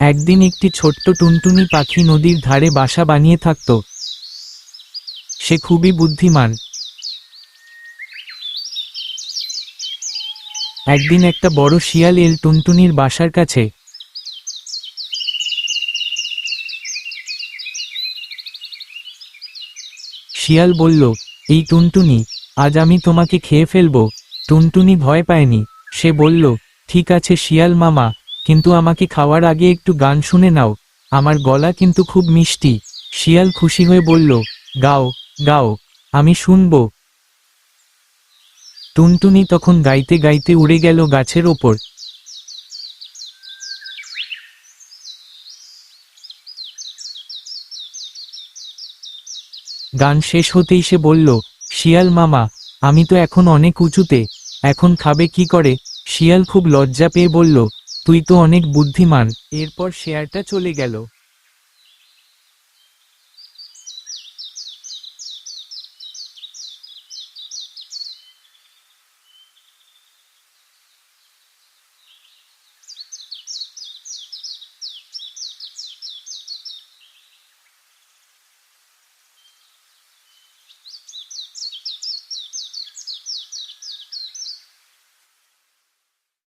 একদিন একটি ছোট্ট টুনটুনি পাখি নদীর ধারে বাসা বানিয়ে থাকত। সে খুবই বুদ্ধিমান। একদিন একটা বড় শিয়াল এল টুনটুনির বাসার কাছে। শিয়াল বলল, এই টুনটুনি, আজ আমি তোমাকে খেয়ে ফেলব। টুনটুনি ভয় পায়নি। সে বলল, ঠিক আছে শিয়াল মামা কিন্তু আমাকে খাওয়ার আগে একটু গান শুনে নাও। আমার গলা কিন্তু খুব মিষ্টি। শিয়াল খুশি হয়ে বলল, গাও গাও, আমি শুনব। টুনটুনি তখন গাইতে গাইতে উড়ে গেল গাছের ওপর। গান শেষ হতেই সে বলল, শিয়াল মামা, আমি তো এখন অনেক উঁচুতে। এখন খাবে কি করে? শিয়াল খুব লজ্জা পেয়ে বলল তুই তো অনেক বুদ্ধিমান। এরপর শেয়ারটা চলে গেল।